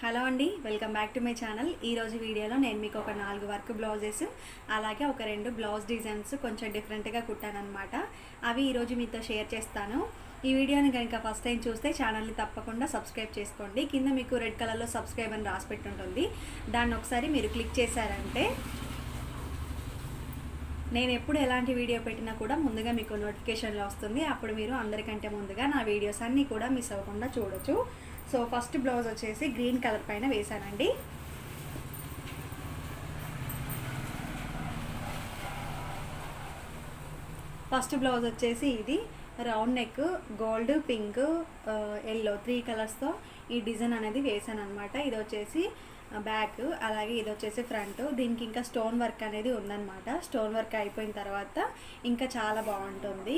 Hello అండి welcome back to my channel. ఈరోజు వీడియోలో నేను మీకు ఒక నాలుగు వర్క్ బ్లౌజెస్ అలాగే ఒక రెండు బ్లౌజ్ డిజైన్స్ కొంచెం డిఫరెంట్గా కుట్టానమాట అవి ఈరోజు మీతో షేర్ చేస్తాను. ఈ వీడియోని కనుక ఫస్ట్ టైం చూస్తే ఛానల్ని తప్పకుండా సబ్స్క్రైబ్ చేసుకోండి. కింద మీకు రెడ్ కలర్లో సబ్స్క్రైబ్ అని రాసి ఉంటుంది దాన్ని ఒకసారి మీరు క్లిక్ చేశారంటే నేను ఎప్పుడు ఎలాంటి వీడియో పెట్టినా కూడా ముందుగా మీకు నోటిఫికేషన్లో వస్తుంది. అప్పుడు మీరు అందరికంటే ముందుగా నా వీడియోస్ అన్నీ కూడా మిస్ అవ్వకుండా చూడొచ్చు. సో ఫస్ట్ బ్లౌజ్ వచ్చేసి గ్రీన్ కలర్ పైన వేసానండి ఫస్ట్ బ్లౌజ్ వచ్చేసి ఇది round neck gold pink yellow three కలర్స్తో ఈ డిజైన్ అనేది వేసాను అనమాట ఇది వచ్చేసి బ్యాక్ అలాగే ఇది వచ్చేసి ఫ్రంట్. దీనికి ఇంకా స్టోన్ వర్క్ అనేది ఉందన్నమాట. స్టోన్ వర్క్ అయిపోయిన తర్వాత ఇంకా చాలా బాగుంటుంది.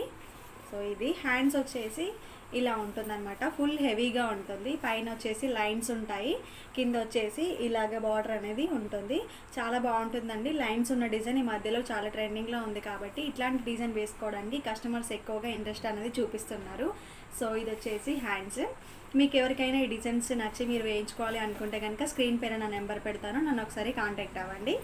సో ఇది హ్యాండ్స్ వచ్చేసి ఇలా ఉంటుందన్నమాట. ఫుల్ హెవీగా ఉంటుంది. పైన వచ్చేసి లైన్స్ ఉంటాయి. కింద వచ్చేసి ఇలాగ బార్డర్ అనేది ఉంటుంది. చాలా బాగుంటుందండి. లైన్స్ ఉన్న డిజైన్ ఈ మధ్యలో చాలా ట్రెండింగ్లో ఉంది కాబట్టి ఇట్లాంటి డిజైన్ వేసుకోవడానికి కస్టమర్స్ ఎక్కువగా ఇంట్రెస్ట్ అనేది చూపిస్తున్నారు. సో ఇది వచ్చేసి హ్యాండ్స్. మీకు ఎవరికైనా ఈ డిజైన్స్ నచ్చి మీరు వేయించుకోవాలి అనుకుంటే కనుక స్క్రీన్ పైన నా నెంబర్ పెడతాను. నన్ను ఒకసారి కాంటాక్ట్ అవ్వండి.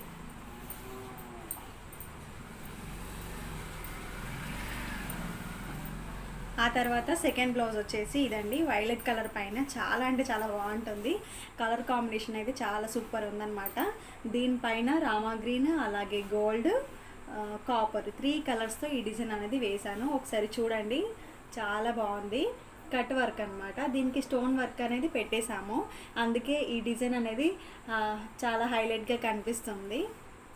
ఆ తర్వాత సెకండ్ బ్లౌజ్ వచ్చేసి ఇదండి. వైలెట్ కలర్ పైన చాలా అంటే చాలా బాగుంటుంది. కలర్ కాంబినేషన్ అయితే చాలా సూపర్ ఉందన్నమాట. దీనిపైన రామా గ్రీన్ అలాగే గోల్డ్ కాపర్ త్రీ కలర్స్తో ఈ డిజైన్ అనేది వేశాను. ఒకసారి చూడండి. చాలా బాగుంది. కట్ వర్క్ అనమాట దీనికి స్టోన్ వర్క్ అనేది పెట్టేశాము. అందుకే ఈ డిజైన్ అనేది చాలా హైలైట్గా కనిపిస్తుంది.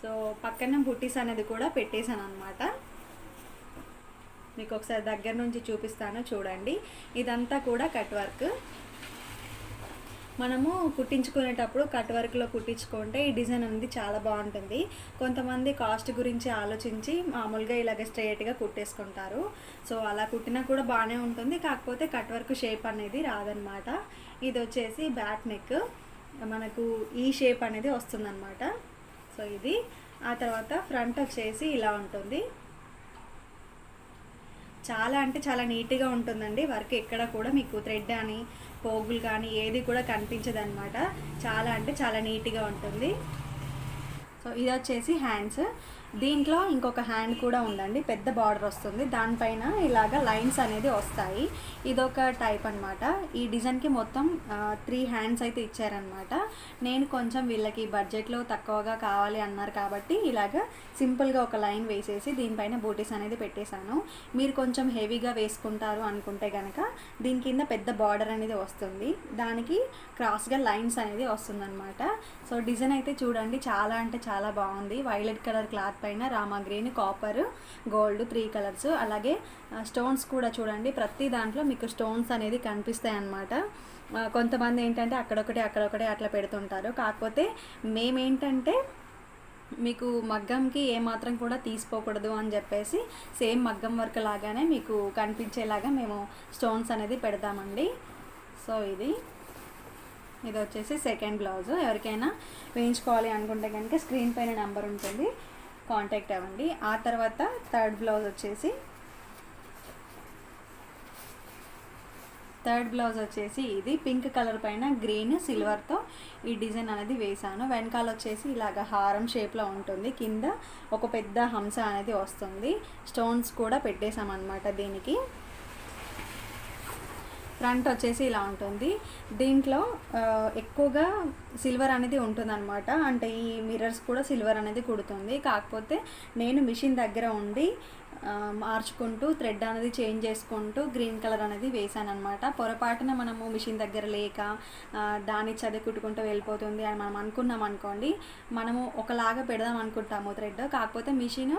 సో పక్కన బుట్టీస్ అనేది కూడా పెట్టేశాను అనమాట మీకు ఒకసారి దగ్గర నుంచి చూపిస్తాను చూడండి. ఇదంతా కూడా కట్ వర్క్. మనము కుట్టించుకునేటప్పుడు కట్ వర్క్లో కుట్టించుకుంటే ఈ డిజైన్ అనేది చాలా బాగుంటుంది. కొంతమంది కాస్ట్ గురించి ఆలోచించి మామూలుగా ఇలాగ స్ట్రైట్గా కుట్టేసుకుంటారు. సో అలా కుట్టినా కూడా బాగానే ఉంటుంది. కాకపోతే కట్ వర్క్ షేప్ అనేది రాదనమాట. ఇది వచ్చేసి బ్యాక్ నెక్. మనకు ఈ షేప్ అనేది వస్తుందన్నమాట సో ఇది. ఆ తర్వాత ఫ్రంట్ వచ్చేసి ఇలా ఉంటుంది. చాలా అంటే చాలా నీట్గా ఉంటుందండి. వర్క్ ఎక్కడ కూడా మీకు థ్రెడ్ అని పోగులు కానీ ఏది కూడా కనిపించదు అనమాట చాలా అంటే చాలా నీట్గా ఉంటుంది. సో ఇది వచ్చేసి హ్యాండ్స్. దీంట్లో ఇంకొక హ్యాండ్ కూడా ఉందండి పెద్ద బార్డర్ వస్తుంది. దానిపైన ఇలాగ లైన్స్ అనేది వస్తాయి. ఇదొక టైప్ అనమాట ఈ డిజైన్కి మొత్తం త్రీ హ్యాండ్స్ అయితే ఇచ్చారనమాట నేను కొంచెం వీళ్ళకి బడ్జెట్లో తక్కువగా కావాలి అన్నారు కాబట్టి ఇలాగ సింపుల్గా ఒక లైన్ వేసేసి దీనిపైన బూటీస్ అనేది పెట్టేశాను. మీరు కొంచెం హెవీగా వేసుకుంటారు అనుకుంటే కనుక దీని కింద పెద్ద బార్డర్ అనేది వస్తుంది. దానికి క్రాస్గా లైన్స్ అనేది వస్తుందన్నమాట. సో డిజైన్ అయితే చూడండి చాలా అంటే చాలా బాగుంది. వైలెట్ కలర్ క్లాత్ పైన Rama green copper gold three colours. అలాగే స్టోన్స్ కూడా చూడండి. ప్రతి దాంట్లో మీకు స్టోన్స్ అనేది కనిపిస్తాయి అన్నమాట కొంతమంది ఏంటంటే అక్కడొకటి అక్కడొకటి అట్లా పెడుతుంటారు. కాకపోతే మేమేంటంటే మీకు మగ్గంకి ఏమాత్రం కూడా తీసుకోకూడదు అని చెప్పేసి సేమ్ మగ్గం వర్క్ లాగానే మీకు కనిపించేలాగా మేము స్టోన్స్ అనేది పెడతామండి. సో ఇది. ఇది వచ్చేసి సెకండ్ బ్లౌజ్. ఎవరికైనా వేయించుకోవాలి అనుకుంటే కనుక స్క్రీన్ పైన నెంబర్ ఉంటుంది. కాంటాక్ట్ అవ్వండి. ఆ తర్వాత థర్డ్ బ్లౌజ్ వచ్చేసి థర్డ్ బ్లౌజ్ వచ్చేసి ఇది పింక్ కలర్ పైన గ్రీన్ సిల్వర్తో ఈ డిజైన్ అనేది వేసాను వెనకాల వచ్చేసి ఇలాగ హారం షేప్లో ఉంటుంది. కింద ఒక పెద్ద హంస అనేది వస్తుంది. స్టోన్స్ కూడా పెట్టేసామన్నమాట దీనికి. ఫ్రంట్ వచ్చేసి ఇలా ఉంటుంది. దీంట్లో ఎక్కువగా సిల్వర్ అనేది ఉంటుందన్నమాట. అంటే ఈ మిర్రర్స్ కూడా సిల్వర్ అనేది కుడుతుంది. కాకపోతే నేను మిషన్ దగ్గర ఉండి మార్చుకుంటూ థ్రెడ్ అనేది చేంజ్ చేసుకుంటూ గ్రీన్ కలర్ అనేది వేసాను అనమాట పొరపాటున మనము మిషన్ దగ్గర లేక దాన్ని చదివి కుట్టుకుంటూ వెళ్ళిపోతుంది అని మనం అనుకున్నాం అనుకోండి మనము ఒకలాగా పెడదాం అనుకుంటాము థ్రెడ్ కాకపోతే మిషన్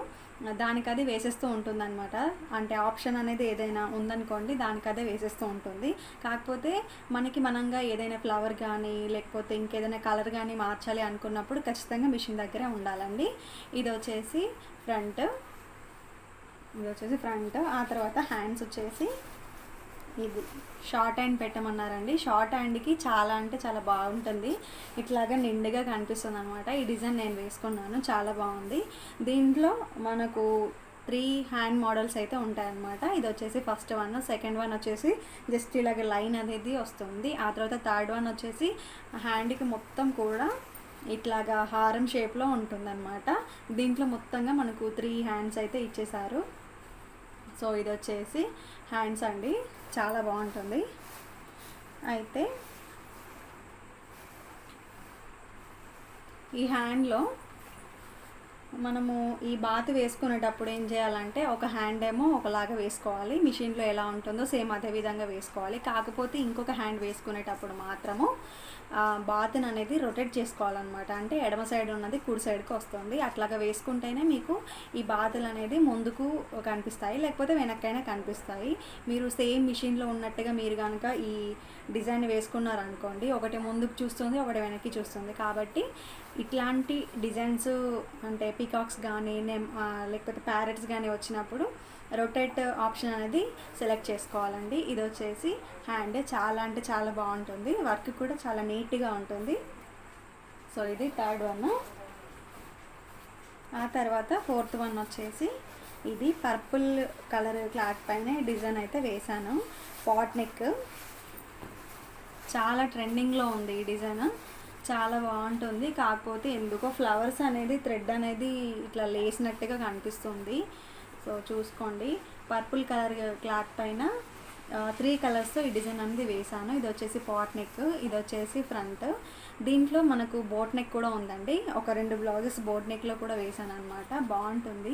దానికి అది వేసేస్తూ ఉంటుంది అనమాట అంటే ఆప్షన్ అనేది ఏదైనా ఉందనుకోండి దానికి అదే వేసేస్తూ ఉంటుంది. కాకపోతే మనకి మనంగా ఏదైనా ఫ్లవర్ కానీ లేకపోతే ఇంకేదైనా కలర్ కానీ మార్చాలి అనుకున్నప్పుడు ఖచ్చితంగా మిషన్ దగ్గరే ఉండాలండి. ఇది వచ్చేసి ఫ్రంట్ ఇది వచ్చేసి ఫ్రంట్. ఆ తర్వాత హ్యాండ్స్ వచ్చేసి ఇది. Short hand పెట్టమన్నారండి. షార్ట్ హ్యాండ్కి చాలా అంటే చాలా బాగుంటుంది. ఇట్లాగా నిండుగా కనిపిస్తుంది అనమాట ఈ డిజైన్ నేను వేసుకున్నాను. చాలా బాగుంది. దీంట్లో మనకు త్రీ హ్యాండ్ మోడల్స్ అయితే ఉంటాయన్నమాట. ఇది వచ్చేసి ఫస్ట్ వన్. సెకండ్ వన్ వచ్చేసి జస్ట్ ఇలాగ లైన్ అనేది వస్తుంది. ఆ తర్వాత థర్డ్ వన్ వచ్చేసి హ్యాండ్కి మొత్తం కూడా ఇట్లాగా హారం షేప్లో ఉంటుందన్నమాట. దీంట్లో మొత్తంగా మనకు త్రీ హ్యాండ్స్ అయితే ఇచ్చేసారు సో ఇది వచ్చేసి హ్యాండ్స్ అండి. చాలా బాగుంటుంది. అయితే ఈ హ్యాండ్లో మనము ఈ బాత్ వేసుకునేటప్పుడు ఏం చేయాలంటే ఒక హ్యాండ్ ఏమో ఒకలాగా వేసుకోవాలి. మిషన్లో ఎలా ఉంటుందో సేమ్ అదే విధంగా వేసుకోవాలి. కాకపోతే ఇంకొక హ్యాండ్ వేసుకునేటప్పుడు మాత్రము బాత్ని అనేది రొటేట్ చేసుకోవాలన్నమాట. అంటే ఎడమ సైడ్ ఉన్నది కుడి సైడ్కి వస్తుంది. అట్లాగా వేసుకుంటేనే మీకు ఈ బాతులు అనేది ముందుకు కనిపిస్తాయి లేకపోతే వెనక్కైనా కనిపిస్తాయి. మీరు సేమ్ మిషన్లో ఉన్నట్టుగా మీరు కనుక ఈ డిజైన్ వేసుకున్నారనుకోండి ఒకటి ముందుకు చూస్తుంది ఒకటి వెనక్కి చూస్తుంది. కాబట్టి ఇట్లాంటి డిజైన్స్ అంటే పీకాక్స్ కానీ నేమ్ లేకపోతే ప్యారెట్స్ కానీ వచ్చినప్పుడు రొటేట్ ఆప్షన్ అనేది సెలెక్ట్ చేసుకోవాలండి. ఇది వచ్చేసి హ్యాండ్ చాలా అంటే చాలా బాగుంటుంది. వర్క్ కూడా చాలా నీట్గా ఉంటుంది. సో ఇది థర్డ్ వన్ ఆ తర్వాత ఫోర్త్ వన్ వచ్చేసి ఇది పర్పుల్ కలర్ క్లాత్ పైన డిజైన్ అయితే వేశాను. పాట్ నెక్ చాలా ట్రెండింగ్లో ఉంది ఈ డిజైన్. చాలా బాగుంటుంది. కాకపోతే ఎందుకో ఫ్లవర్స్ అనేది థ్రెడ్ అనేది ఇట్లా లేసినట్టుగా కనిపిస్తుంది. సో చూసుకోండి. పర్పుల్ కలర్ క్లాత్ పైన త్రీ కలర్స్తో ఈ డిజైన్ అనేది వేసాను ఇది వచ్చేసి పాట్ నెక్ ఇది వచ్చేసి ఫ్రంట్. దీంట్లో మనకు బోట్ నెక్ కూడా ఉందండి. ఒక రెండు బ్లౌజెస్ బోట్ నెక్లో కూడా వేసాను అనమాట బాగుంటుంది.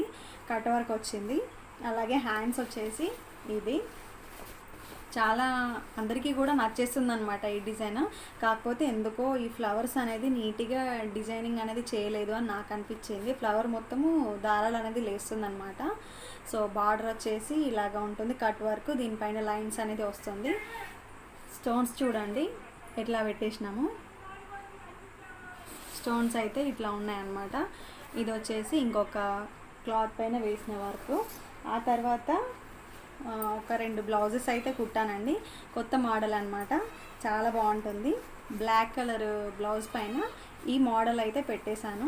కట్ వర్క్ వచ్చింది. అలాగే హ్యాండ్స్ వచ్చేసి ఇది. చాలా అందరికీ కూడా నచ్చేస్తుంది అనమాట ఈ డిజైన్. కాకపోతే ఎందుకో ఈ ఫ్లవర్స్ అనేది నీట్గా డిజైనింగ్ అనేది చేయలేదు అని నాకు అనిపించింది. ఫ్లవర్ మొత్తము దారాలు అనేది లేస్తుంది అనమాట సో బార్డర్ వచ్చేసి ఇలాగా ఉంటుంది. కట్ వర్క్ దీనిపైన లైన్స్ అనేది వస్తుంది. స్టోన్స్ చూడండి ఎట్లా పెట్టేసినాము? స్టోన్స్ అయితే ఇట్లా ఉన్నాయన్నమాట. ఇది వచ్చేసి ఇంకొక క్లాత్ పైన వేసిన వర్క్. ఆ తర్వాత ఒక రెండు బ్లౌజెస్ అయితే కుట్టానండి. కొత్త మోడల్ అనమాట చాలా బాగుంటుంది. బ్లాక్ కలర్ బ్లౌజ్ పైన ఈ మోడల్ అయితే పెట్టేశాను.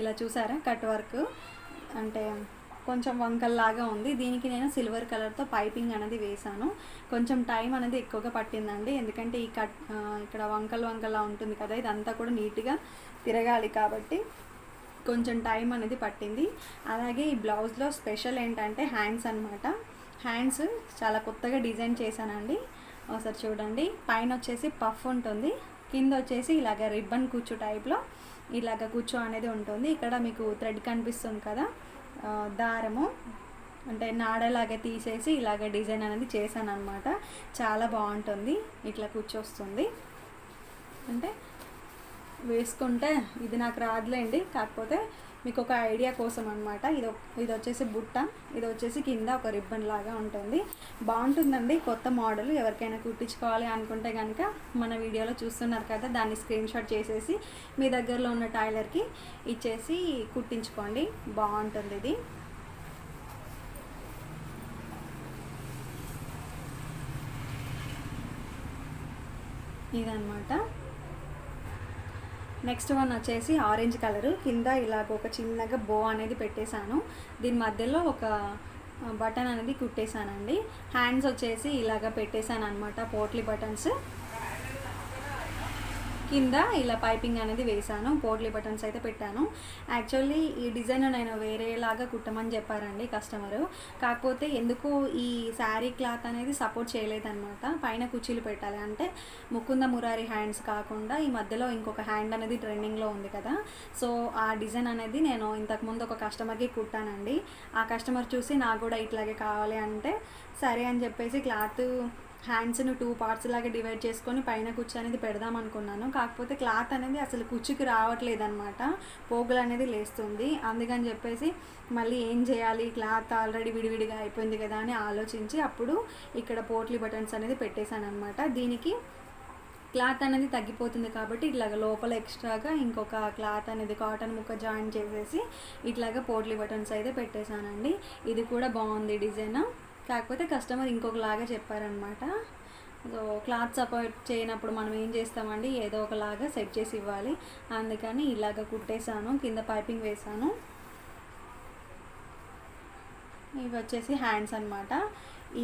ఇలా చూసారా? Cut work. అంటే కొంచెం వంకల్లాగా ఉంది. దీనికి నేను సిల్వర్ కలర్తో పైపింగ్ అనేది వేశాను. కొంచెం టైం అనేది ఎక్కువగా పట్టిందండి. ఎందుకంటే ఈ కట్ ఇక్కడ వంకల్ వంకల్లా ఉంటుంది కదా ఇదంతా కూడా నీట్గా తిరగాలి కాబట్టి. కొంచెం టైం అనేది పట్టింది. అలాగే ఈ బ్లౌజ్లో స్పెషల్ ఏంటంటే హ్యాండ్స్ అన్నమాట. హ్యాండ్స్ చాలా కొత్తగా డిజైన్ చేశానండి. ఒకసారి చూడండి. పైన వచ్చేసి పఫ్ ఉంటుంది. కింద వచ్చేసి ఇలాగ రిబ్బన్ కూర్చో టైప్లో ఇలాగ కూర్చో అనేది ఉంటుంది. ఇక్కడ మీకు థ్రెడ్ కనిపిస్తుంది కదా. దారము. అంటే నాడలాగా తీసేసి ఇలాగ డిజైన్ అనేది చేశాను అనమాట చాలా బాగుంటుంది. ఇట్లా కూర్చొస్తుంది అంటే వేసుకుంటే ఇది నాకు రాదులేండి. కాకపోతే మీకు ఒక ఐడియా కోసం అనమాట ఇది ఇది వచ్చేసి బుట్ట ఇది వచ్చేసి కింద ఒక రిబ్బన్ లాగా ఉంటుంది. బాగుంటుందండి కొత్త మోడల్. ఎవరికైనా కుట్టించుకోవాలి అనుకుంటే కనుక మన వీడియోలో చూస్తున్నారు కదా దాన్ని స్క్రీన్ షాట్ చేసేసి మీ దగ్గరలో ఉన్న టైలర్కి ఇచ్చేసి కుట్టించుకోండి. బాగుంటుంది ఇది. ఇదన్నమాట. నెక్స్ట్ వన్ వచ్చేసి ఆరెంజ్ కలర్ కింద ఇలాగ ఒక చిన్నగా బో అనేది పెట్టేశాను. దీని మధ్యలో ఒక బటన్ అనేది కుట్టేశానండి. హ్యాండ్స్ వచ్చేసి ఇలాగ పెట్టేశాను అనమాట పోట్లీ బటన్స్ కింద ఇలా పైపింగ్ అనేది వేశాను పోట్లీ బటన్స్ అయితే పెట్టాను. యాక్చువల్లీ ఈ డిజైన్ నేను వేరేలాగా కుట్టమని చెప్పారండి కస్టమరు. కాకపోతే ఎందుకు ఈ శారీ క్లాత్ అనేది సపోర్ట్ చేయలేదన్నమాట. పైన కుర్చీలు పెట్టాలి. అంటే ముకుంద మురారి హ్యాండ్స్ కాకుండా ఈ మధ్యలో ఇంకొక హ్యాండ్ అనేది ట్రెండింగ్లో ఉంది కదా. సో ఆ డిజైన్ అనేది నేను ఇంతకుముందు ఒక కస్టమర్కి కుట్టానండి. ఆ కస్టమర్ చూసి నాకు కూడా ఇట్లాగే కావాలి అంటే సరే అని చెప్పేసి క్లాత్ హ్యాండ్స్ను టూ పార్ట్స్ లాగా డివైడ్ చేసుకొని పైన కుచ్చు అనేది పెడదాం అనుకున్నాను. కాకపోతే క్లాత్ అనేది అసలు కుచ్చుకి రావట్లేదు అనమాట పోగులు అనేది లేస్తుంది. అందుకని చెప్పేసి మళ్ళీ ఏం చేయాలి? క్లాత్ ఆల్రెడీ విడివిడిగా అయిపోయింది కదా అని ఆలోచించి అప్పుడు ఇక్కడ పోట్లీ బటన్స్ అనేది పెట్టేశాను అనమాట దీనికి క్లాత్ అనేది తగ్గిపోతుంది కాబట్టి ఇట్లాగ లోపల ఎక్స్ట్రాగా ఇంకొక క్లాత్ అనేది కాటన్ ముక్క జాయిన్ చేసేసి ఇట్లాగా పోట్లీ బటన్స్ అయితే పెట్టేశానండి. ఇది కూడా బాగుంది డిజైన్. కాకపోతే కస్టమర్ ఇంకొకలాగా చెప్పారనమాట సో క్లాత్ సపోర్ట్ చేయనప్పుడు మనం ఏం చేస్తామండి? ఏదో ఒకలాగా సెట్ చేసి ఇవ్వాలి. అందుకని ఇలాగ కుట్టేశాను కింద పైపింగ్ వేశాను. ఇవి వచ్చేసి హ్యాండ్స్ అనమాట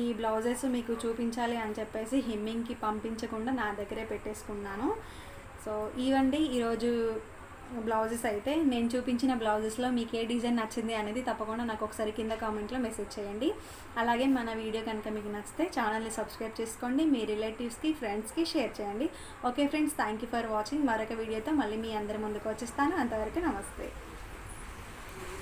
ఈ బ్లౌజెస్ మీకు చూపించాలి అని చెప్పేసి హిమ్మింగ్కి పంపించకుండా నా దగ్గరే పెట్టేసుకున్నాను. సో ఇవండి ఈరోజు బ్లౌజెస్ అయితే నేను చూపించిన బ్లౌజెస్లో మీకు ఏ డిజైన్ నచ్చింది అనేది తప్పకుండా నాకు ఒకసారి కింద కామెంట్లో మెసేజ్ చేయండి. అలాగే మన వీడియో కనుక మీకు నచ్చితే ఛానల్ని సబ్స్క్రైబ్ చేసుకోండి మీ రిలేటివ్స్కి ఫ్రెండ్స్కి షేర్ చేయండి. Okay friends thank you for watching. మరొక వీడియోతో మళ్ళీ మీ అందరి ముందుకు వచ్చేస్తాను. అంతవరకు నమస్తే.